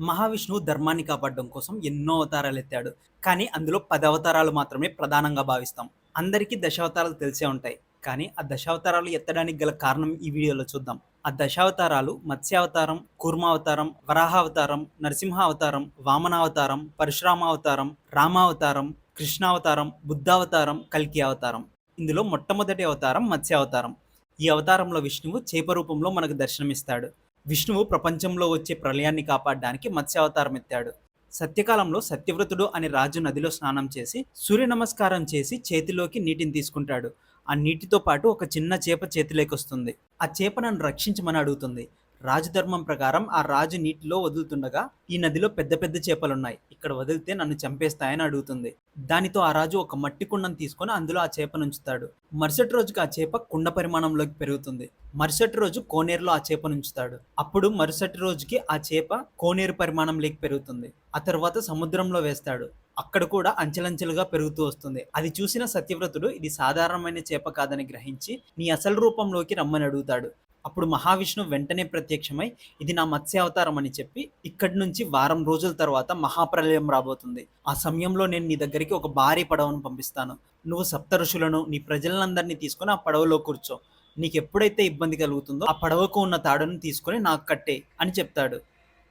మహావిష్ణువు ధర్మాన్ని కాపాడడం కోసం ఎన్నో అవతారాలు ఎత్తాడు. కానీ అందులో పదవతారాలు అవతారాలు మాత్రమే ప్రధానంగా భావిస్తాం. అందరికీ దశావతారాలు తెలిసే ఉంటాయి. కానీ ఆ దశావతారాలు ఎత్తడానికి గల కారణం ఈ వీడియోలో చూద్దాం. ఆ దశావతారాలు మత్స్యావతారం కూర్మావతారం వరాహావతారం నరసింహావతారం వామనావతారం పరశురామావతారం రామావతారం కృష్ణావతారం బుద్ధావతారం కల్కి అవతారం ఇందులో మొట్టమొదటి అవతారం మత్స్యావతారం. ఈ అవతారంలో విష్ణువు చేప రూపంలో మనకు దర్శనమిస్తాడు. విష్ణువు ప్రపంచంలో వచ్చే ప్రళయాన్ని కాపాడడానికి మత్స్యావతారం ఎత్తాడు. సత్యకాలంలో సత్యవ్రతుడు అనే రాజు నదిలో స్నానం చేసి సూర్య నమస్కారం చేసి చేతిలోకి నీటిని తీసుకుంటాడు. ఆ నీటితో పాటు ఒక చిన్న చేప చేతిలోకి వస్తుంది. ఆ చేప నన్ను రక్షించమని అడుగుతుంది. రాజధర్మం ప్రకారం ఆ రాజు నీటిలో వదులుతుండగా ఈ నదిలో పెద్ద పెద్ద చేపలున్నాయి. ఇక్కడ వదిలితే నన్ను చంపేస్తాయని అడుగుతుంది. దానితో ఆ రాజు ఒక మట్టి కుండను తీసుకొని అందులో ఆ చేపను ఉంచుతాడు మరుసటి రోజుకి ఆ చేప కుండ పరిమాణంలోకి పెరుగుతుంది. మరుసటి రోజు కోనేరులో ఆ చేపను ఉంచుతాడు అప్పుడు మరుసటి రోజుకి ఆ చేప కోనేరు పరిమాణంలోకి పెరుగుతుంది. ఆ తర్వాత సముద్రంలో వేస్తాడు. అక్కడ కూడా అంచెలంచెలుగా పెరుగుతూ వస్తుంది. అది చూసిన సత్యవ్రతుడు ఇది సాధారణమైన చేప కాదని గ్రహించి నీ అసలు రూపంలోకి రమ్మని అడుగుతాడు. అప్పుడు మహావిష్ణు వెంటనే ప్రత్యక్షమై ఇది నా మత్స్య అవతారం అని చెప్పి ఇక్కడి నుంచి వారం రోజుల తర్వాత మహాప్రలయం రాబోతుంది. ఆ సమయంలో నేను నీ దగ్గరికి ఒక భారీ పడవను పంపిస్తాను. నువ్వు సప్త ఋషులను నీ ప్రజలందరినీ తీసుకొని ఆ పడవలో కూర్చో. నీకు ఎప్పుడైతే ఇబ్బంది కలుగుతుందో ఆ పడవకు ఉన్న తాడును తీసుకొని నాకు కట్టే అని చెప్తాడు.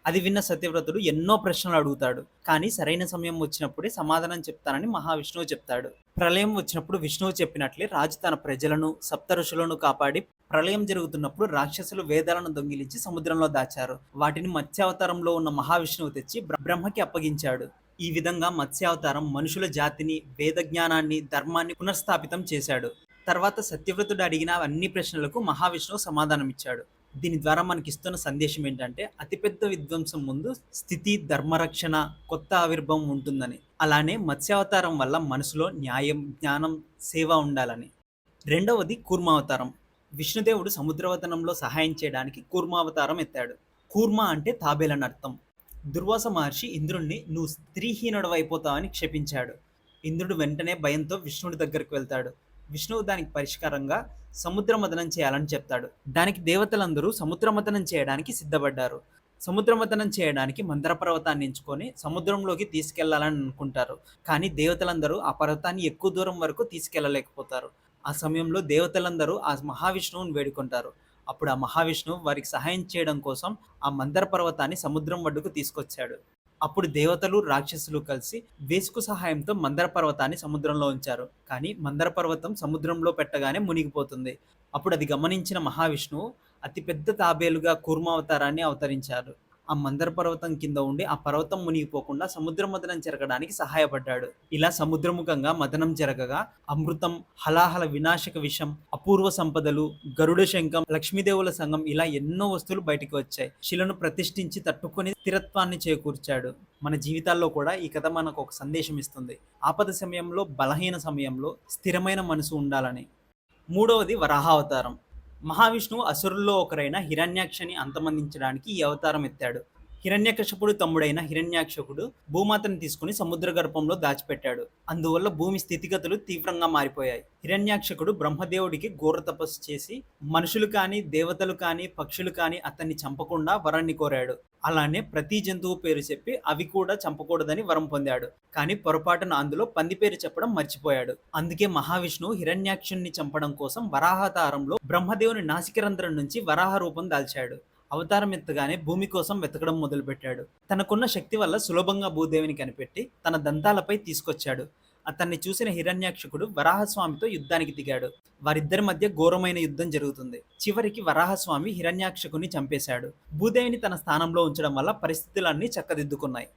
అది విన్న సత్యవ్రతుడు ఎన్నో ప్రశ్నలు అడుగుతాడు. కానీ సరైన సమయం వచ్చినప్పుడే సమాధానం చెప్తానని మహావిష్ణువు చెప్తాడు. ప్రళయం వచ్చినప్పుడు విష్ణువు చెప్పినట్లే రాజు తన ప్రజలను సప్త ఋషులను కాపాడి ప్రళయం జరుగుతున్నప్పుడు రాక్షసులు వేదాలను దొంగిలించి సముద్రంలో దాచారు. వాటిని మత్స్యావతారంలో ఉన్న మహావిష్ణువు తెచ్చి బ్రహ్మకి అప్పగించాడు. ఈ విధంగా మత్స్యావతారం మనుషుల జాతిని వేద జ్ఞానాన్ని ధర్మాన్ని పునఃస్థాపితం చేశాడు. తర్వాత సత్యవ్రతుడు అడిగిన అన్ని ప్రశ్నలకు మహావిష్ణువు సమాధానం ఇచ్చాడు దీని ద్వారా మనకిస్తున్న సందేశం ఏంటంటే అతిపెద్ద విధ్వంసం ముందు స్థితి ధర్మరక్షణ కొత్త ఆవిర్భావం ఉంటుందని. అలానే మత్స్యావతారం వల్ల మనసులో న్యాయం జ్ఞానం సేవ ఉండాలని. రెండవది కూర్మావతారం. విష్ణుదేవుడు సముద్రవతనంలో సహాయం చేయడానికి కూర్మావతారం ఎత్తాడు. కూర్మ అంటే తాబేలని అర్థం. దుర్వాస మహర్షి ఇంద్రుణ్ణి నువ్వు స్త్రీహీనుడు అయిపోతావని క్షపించాడు. ఇంద్రుడు వెంటనే భయంతో విష్ణుడి దగ్గరికి వెళ్తాడు. విష్ణువు దానికి పరిష్కారంగా సముద్రమతనం చేయాలని చెప్తాడు. దానికి దేవతలందరూ సముద్రమతనం చేయడానికి సిద్ధపడ్డారు. సముద్రమతనం చేయడానికి మందర పర్వతాన్ని ఎంచుకొని సముద్రంలోకి తీసుకెళ్ళాలని అనుకుంటారు. కానీ దేవతలందరూ ఆ పర్వతాన్ని ఎక్కువ దూరం వరకు తీసుకెళ్ళలేకపోతారు. ఆ సమయంలో దేవతలందరూ ఆ మహావిష్ణువుని వేడుకుంటారు. అప్పుడు ఆ మహావిష్ణువు వారికి సహాయం చేయడం కోసం ఆ మందర పర్వతాన్ని సముద్రం ఒడ్డుకు తీసుకొచ్చాడు. అప్పుడు దేవతలు రాక్షసులు కలిసి వేసుకు సహాయంతో మందర పర్వతాన్ని సముద్రంలో ఉంచారు. కానీ మందర పర్వతం సముద్రంలో పెట్టగానే మునిగిపోతుంది. అప్పుడు అది గమనించిన మహావిష్ణువు అతిపెద్ద తాబేలుగా కూర్మావతారాన్ని అవతరించారు ఆ మందర పర్వతం కింద ఉండి ఆ పర్వతం మునిగిపోకుండా సముద్ర మదనం జరగడానికి సహాయపడ్డాడు. ఇలా సముద్రముఖంగా మదనం జరగగా అమృతం హలాహల వినాశక విషం అపూర్వ సంపదలు గరుడ శంఖం లక్ష్మీదేవుల సంఘం ఇలా ఎన్నో వస్తువులు బయటికి వచ్చాయి. శిలను ప్రతిష్ఠించి తట్టుకొని స్థిరత్వాన్ని చేకూర్చాడు. మన జీవితాల్లో కూడా ఈ కథ మనకు ఒక సందేశం ఇస్తుంది. ఆపద సమయంలో బలహీన సమయంలో స్థిరమైన మనసు ఉండాలని. మూడవది వరాహావతారం. మహావిష్ణువు అసురుల్లో ఒకరైన హిరణ్యాక్షని అంతమందించడానికి ఈ అవతారం ఎత్తాడు. హిరణ్యకశపుడు తమ్ముడైన హిరణ్యాక్షకుడు భూమాతను తీసుకుని సముద్ర గర్భంలో దాచిపెట్టాడు. అందువల్ల భూమి స్థితిగతులు తీవ్రంగా మారిపోయాయి. హిరణ్యాక్షకుడు బ్రహ్మదేవుడికి ఘోర తపస్సు చేసి మనుషులు కానీ దేవతలు కానీ పక్షులు కానీ అతన్ని చంపకుండా వరాన్ని కోరాడు. అలానే ప్రతి జంతువు పేరు చెప్పి అవి కూడా చంపకూడదని వరం పొందాడు. కానీ పొరపాటున అందులో పంది పేరు చెప్పడం మర్చిపోయాడు. అందుకే మహావిష్ణువు హిరణ్యాక్షుణ్ణి చంపడం కోసం వరాహతారంలో బ్రహ్మదేవుని నాసికరంధ్రం నుంచి వరాహ రూపం దాల్చాడు. అవతారం ఎత్తగానే భూమి కోసం వెతకడం మొదలుపెట్టాడు. తనకున్న శక్తి వల్ల సులభంగా భూదేవిని కనిపెట్టి తన దంతాలపై తీసుకొచ్చాడు. అతన్ని చూసిన హిరణ్యాక్షకుడు వరాహస్వామితో యుద్ధానికి దిగాడు. వారిద్దరి మధ్య ఘోరమైన యుద్ధం జరుగుతుంది. చివరికి వరాహస్వామి హిరణ్యాక్షకుని చంపేశాడు. భూదేవిని తన స్థానంలో ఉంచడం వల్ల పరిస్థితులన్నీ చక్కదిద్దుకున్నాయి.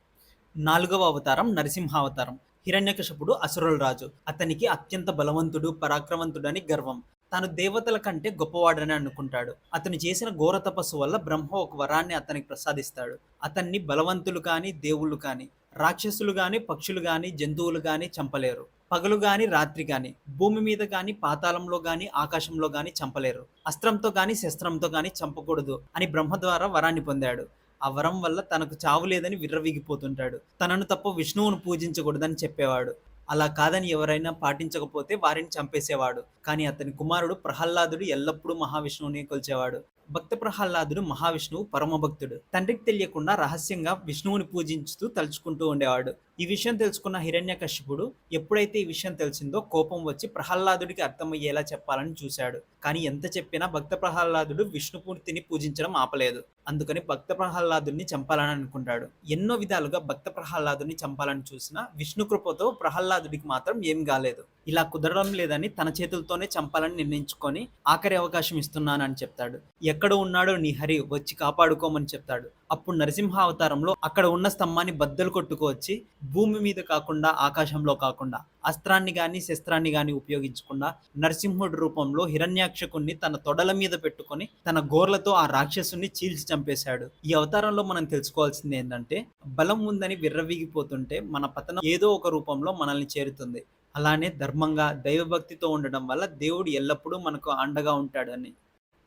నాలుగవ అవతారం నరసింహావతారం. హిరణ్యకశపుడు అసురుల రాజు. అతనికి అత్యంత బలవంతుడు పరాక్రమంతుడని గర్వం. తాను దేవతల కంటే గొప్పవాడని అనుకుంటాడు. అతను చేసిన ఘోర తపస్సు వల్ల బ్రహ్మ ఒక వరాన్ని అతనికి ప్రసాదిస్తాడు. అతన్ని బలవంతులు కానీ దేవుళ్ళు కానీ రాక్షసులు కానీ పక్షులు కానీ జంతువులు కానీ చంపలేరు. పగలు గాని రాత్రి గాని భూమి మీద గాని పాతాళంలో గాని ఆకాశంలో గాని చంపలేరు. అస్త్రంతో గాని శస్త్రంతో గాని చంపకూడదు అని బ్రహ్మ ద్వారా వరాన్ని పొందాడు. ఆ వరం వల్ల తనకు చావు లేదని విర్రవీగిపోతుంటాడు. తనను తప్ప విష్ణువును పూజించకూడదని చెప్పేవాడు. అలా కాదని ఎవరైనా పాటించకపోతే వారిని చంపేసేవాడు. కానీ అతని కుమారుడు ప్రహ్లాదుడు ఎల్లప్పుడూ మహావిష్ణువుని కొలిచేవాడు. భక్త ప్రహ్లాదుడు మహావిష్ణువు పరమభక్తుడు. తండ్రికి తెలియకుండా రహస్యంగా విష్ణువుని పూజించుతూ తలుచుకుంటూ ఉండేవాడు. ఈ విషయం తెలుసుకున్న హిరణ్యకశిపుడు ఎప్పుడైతే ఈ విషయం తెలిసిందో కోపం వచ్చి ప్రహ్లాదుడికి అర్థమయ్యేలా చెప్పాలని చూశాడు. కానీ ఎంత చెప్పినా భక్త ప్రహ్లాదుడు విష్ణుమూర్తిని పూజించడం ఆపలేదు. అందుకని భక్త ప్రహ్లాదుడిని చంపాలని అనుకుంటాడు. ఎన్నో విధాలుగా భక్త ప్రహ్లాదుని చంపాలని చూసినా విష్ణు కృపతో ప్రహ్లాదుడికి మాత్రం ఏం కాలేదు. ఇలా కుదరడం లేదని తన చేతులతోనే చంపాలని నిర్ణయించుకొని ఆఖరి అవకాశం ఇస్తున్నానని చెప్తాడు. ఎక్కడ ఉన్నాడో నీ హరి వచ్చి కాపాడుకోమని చెప్తాడు. అప్పుడు నరసింహ అవతారంలో అక్కడ ఉన్న స్తంభాన్ని బద్దలు కొట్టుకువచ్చి భూమి మీద కాకుండా ఆకాశంలో కాకుండా అస్త్రాన్ని గాని శస్త్రాన్ని గాని ఉపయోగించకుండా నరసింహుడి రూపంలో హిరణ్యాక్షకుణ్ణి తన తొడల మీద పెట్టుకొని తన గోర్లతో ఆ రాక్షసుని చీల్చి చంపేశాడు. ఈ అవతారంలో మనం తెలుసుకోవాల్సింది ఏంటంటే బలం ఉందని విర్రవీగిపోతుంటే మన పతనం ఏదో ఒక రూపంలో మనల్ని చేరుతుంది. అలానే ధర్మంగా దైవభక్తితో ఉండడం వల్ల దేవుడు ఎల్లప్పుడూ మనకు అండగా ఉంటాడని.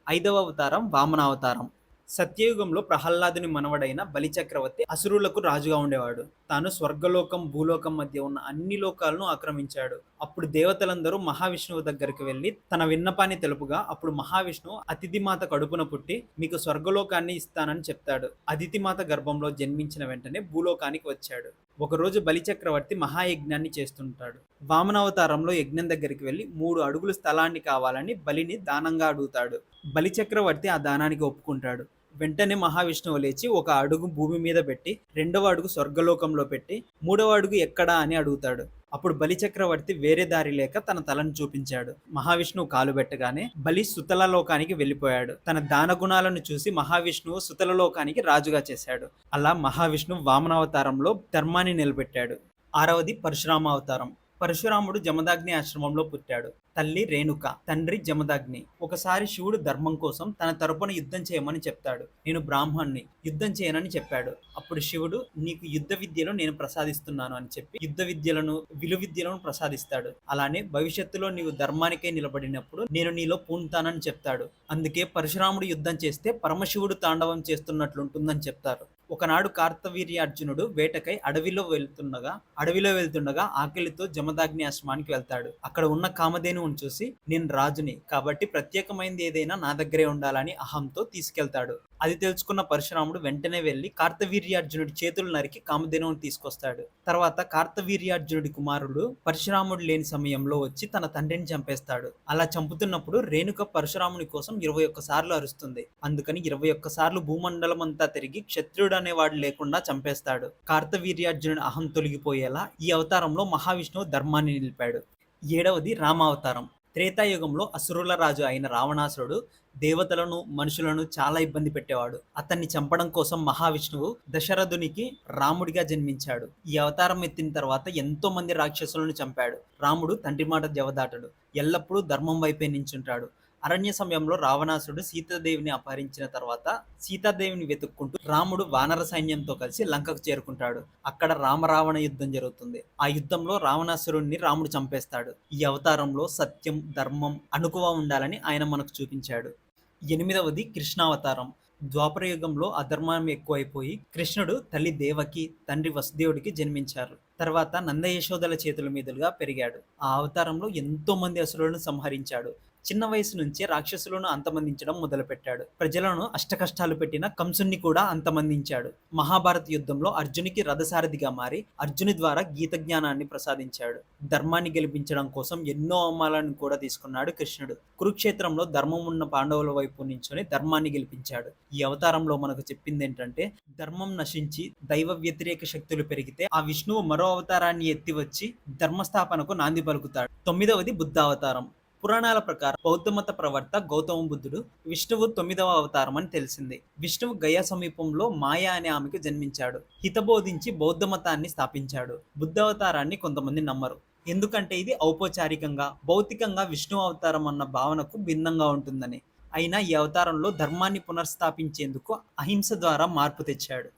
ఐదవ అవతారం వామనావతారం. సత్యయుగంలో ప్రహ్లాదుని మనవడైన బలిచక్రవర్తి అసురులకు రాజుగా ఉండేవాడు. తాను స్వర్గలోకం భూలోకం మధ్య ఉన్న అన్ని లోకాలను ఆక్రమించాడు. అప్పుడు దేవతలందరూ మహావిష్ణువు దగ్గరికి వెళ్ళి తన విన్నపాన్ని తెలుపుగా అప్పుడు మహావిష్ణువు అతిథిమాత కడుపున పుట్టి మీకు స్వర్గలోకాన్ని ఇస్తానని చెప్తాడు. అతిథిమాత గర్భంలో జన్మించిన వెంటనే భూలోకానికి వచ్చాడు. ఒకరోజు బలిచక్రవర్తి మహాయజ్ఞాన్ని చేస్తుంటాడు. వామనావతారంలో యజ్ఞం దగ్గరికి వెళ్ళి మూడు అడుగులు స్థలాన్ని కావాలని బలిని దానంగా అడుగుతాడు. బలిచక్రవర్తి ఆ దానానికి ఒప్పుకుంటాడు. వెంటనే మహావిష్ణువు లేచి ఒక అడుగు భూమి మీద పెట్టి రెండవ అడుగు స్వర్గలోకంలో పెట్టి మూడవ అడుగు ఎక్కడా అని అడుగుతాడు. అప్పుడు బలి చక్రవర్తి వేరే దారి లేక తన తలను చూపించాడు. మహావిష్ణువు కాలు పెట్టగానే బలి సుతల లోకానికి వెళ్ళిపోయాడు. తన దాన గుణాలను చూసి మహావిష్ణువు సుతల లోకానికి రాజుగా చేశాడు. అలా మహావిష్ణువు వామనావతారంలో ధర్మాన్ని నిలబెట్టాడు. ఆరవది పరశురామ అవతారం పరశురాముడు జమదాగ్ని ఆశ్రమంలో పుట్టాడు. తల్లి రేణుక తండ్రి జమదాగ్ని. ఒకసారి శివుడు ధర్మం కోసం తన తరపున యుద్ధం చేయమని చెప్తాడు. నేను బ్రాహ్మణ్ణి యుద్ధం చేయనని చెప్పాడు. అప్పుడు శివుడు నీకు యుద్ధ విద్యను నేను ప్రసాదిస్తున్నాను అని చెప్పి యుద్ధ విద్యలను విలు విద్యలను ప్రసాదిస్తాడు. అలానే భవిష్యత్తులో నీవు ధర్మానికై నిలబడినప్పుడు నేను నీలో పూనుతానని చెప్తాడు. అందుకే పరశురాముడు యుద్ధం చేస్తే పరమశివుడు తాండవం చేస్తున్నట్లుంటుందని చెప్తారు. ఒకనాడు కార్తవీర్యార్జునుడు వేటకై అడవిలో వెళ్తుండగా అడవిలో వెళ్తుండగా ఆకలితో జమదాగ్ని ఆశ్రమానికి వెళ్తాడు. అక్కడ ఉన్న కామధేనువును చూసి నేను రాజుని కాబట్టి ప్రత్యేకమైనది ఏదైనా నా దగ్గరే ఉండాలని అహంతో తీసుకెళ్తాడు. అది తెలుసుకున్న పరశురాముడు వెంటనే వెళ్ళి కార్తవీర్యార్జునుడి చేతులు నరికి కామధేనువుని తీసుకొస్తాడు. తర్వాత కార్తవీర్యార్జునుడి కుమారుడు పరశురాముడు లేని సమయంలో వచ్చి తన తండ్రిని చంపేస్తాడు. అలా చంపుతున్నప్పుడు రేణుక పరశురాముని కోసం ఇరవై ఒక్క సార్లు అరుస్తుంది. అందుకని ఇరవై ఒక్క సార్లు భూమండలం అంతా తిరిగి క్షత్రుడు అనేవాడు లేకుండా చంపేస్తాడు. కార్తవీర్యార్జునుడి అహం తొలగిపోయేలా ఈ అవతారంలో మహావిష్ణువు ధర్మాన్ని నిలిపాడు. ఏడవది రామావతారం. త్రేతాయుగంలో అసురుల రాజు అయిన రావణాసురుడు దేవతలను మనుషులను చాలా ఇబ్బంది పెట్టేవాడు. అతన్ని చంపడం కోసం మహావిష్ణువు దశరథునికి రాముడిగా జన్మించాడు. ఈ అవతారం ఎత్తిన తర్వాత ఎంతో మంది రాక్షసులను చంపాడు. రాముడు తండ్రి మాట జవదాటడు. ఎల్లప్పుడూ ధర్మం వైపే నించుంటాడు. అరణ్య సమయంలో రావణాసుడు సీతాదేవిని అపహరించిన తర్వాత సీతాదేవిని వెతుక్కుంటూ రాముడు వానర సైన్యంతో కలిసి లంకకు చేరుకుంటాడు. అక్కడ రామరావణ యుద్ధం జరుగుతుంది. ఆ యుద్ధంలో రావణాసురుణ్ణి రాముడు చంపేస్తాడు. ఈ అవతారంలో సత్యం ధర్మం అణుకువ ఉండాలని ఆయన మనకు చూపించాడు. ఎనిమిదవది కృష్ణావతారం. ద్వాపరయుగంలో అధర్మం ఎక్కువైపోయి కృష్ణుడు తల్లి దేవకి తండ్రి వసుదేవుడికి జన్మించారు. తర్వాత నందయశోదల చేతుల మీదుగా పెరిగాడు. ఆ అవతారంలో ఎంతో మంది అసురులను సంహరించాడు. చిన్న వయసు నుంచే రాక్షసులను అంతమందించడం మొదలుపెట్టాడు. ప్రజలను అష్టకష్టాలు పెట్టిన కంసుణ్ణి కూడా అంతమందించాడు. మహాభారత యుద్ధంలో అర్జునికి రథసారథిగా మారి అర్జుని ద్వారా గీత జ్ఞానాన్ని ప్రసాదించాడు. ధర్మాన్ని గెలిపించడం కోసం ఎన్నో అవమానాలను కూడా తీసుకున్నాడు కృష్ణుడు. కురుక్షేత్రంలో ధర్మం ఉన్న పాండవుల వైపు నించుని ధర్మాన్ని గెలిపించాడు. ఈ అవతారంలో మనకు చెప్పింది ఏంటంటే ధర్మం నశించి దైవ వ్యతిరేక శక్తులు పెరిగితే ఆ విష్ణువు మరో అవతారాన్ని ఎత్తి వచ్చి ధర్మస్థాపనకు నాంది పలుకుతాడు. తొమ్మిదవది బుద్ధ అవతారం. పురాణాల ప్రకారం బౌద్ధ మత ప్రవర్త గౌతమ బుద్ధుడు విష్ణువు తొమ్మిదవ అవతారం అని తెలిసింది. విష్ణువు గయా సమీపంలో మాయా అనే ఆమెకు జన్మించాడు. హితబోధించి బౌద్ధ మతాన్ని స్థాపించాడు. బుద్ధ అవతారాన్ని కొంతమంది నమ్మరు. ఎందుకంటే ఇది ఔపచారికంగా భౌతికంగా విష్ణు అవతారం అన్న భావనకు భిన్నంగా ఉంటుందని. అయినా ఈ అవతారంలో ధర్మాన్ని పునర్స్థాపించేందుకు అహింస ద్వారా మార్పు తెచ్చాడు.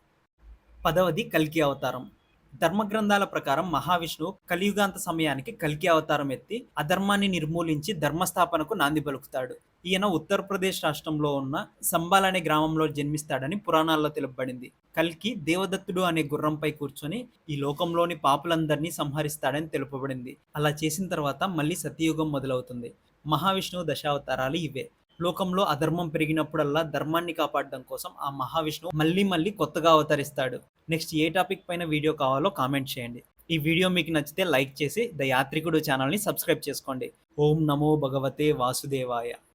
పదవది కల్కి అవతారం. ధర్మగ్రంథాల ప్రకారం మహావిష్ణువు కలియుగాంత సమయానికి కల్కి అవతారం ఎత్తి అధర్మాన్ని నిర్మూలించి ధర్మస్థాపనకు నాంది పలుకుతాడు. ఈయన ఉత్తరప్రదేశ్ రాష్ట్రంలో ఉన్న సంబాల్ అనే గ్రామంలో జన్మిస్తాడని పురాణాల్లో తెలుపబడింది. కల్కి దేవదత్తుడు అనే గుర్రంపై కూర్చొని ఈ లోకంలోని పాపులందరినీ సంహరిస్తాడని తెలుపబడింది. అలా చేసిన తర్వాత మళ్ళీ సతయుగం మొదలవుతుంది. మహావిష్ణువు దశావతారాలు ఇవే. లోకంలో అధర్మం పెరిగినప్పుడల్లా ధర్మాన్ని కాపాడడం కోసం ఆ మహావిష్ణువు మళ్ళీ మళ్ళీ కొత్తగా అవతరిస్తాడు. నెక్స్ట్ ఏ టాపిక్ పైన వీడియో కావాలో కామెంట్ చేయండి. ఈ వీడియో మీకు నచ్చితే లైక్ చేసి ద యాత్రికుడు ఛానల్ని సబ్స్క్రైబ్ చేసుకోండి. ఓం నమో భగవతే వాసుదేవాయ.